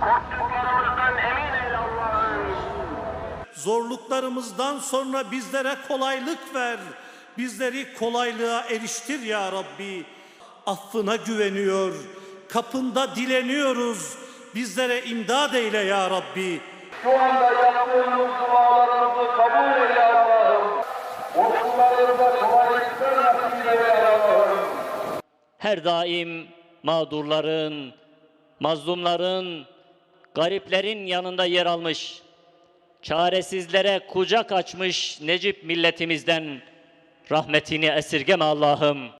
Korktuklarımızdan emin eyle Allah'ım. Zorluklarımızdan sonra bizlere kolaylık ver. Bizleri kolaylığa eriştir ya Rabbi. Affına güveniyor. Kapında dileniyoruz. Bizlere imdad eyle ya Rabbi. Şu anda yaptığımız dualarımızı kabul eyle Allah'ım. Okullarımıza kolaylıklar nasip eyle Allah'ım. Her daim mağdurların, mazlumların, gariplerin yanında yer almış, çaresizlere kucak açmış Necip milletimizden rahmetini esirgeme Allah'ım.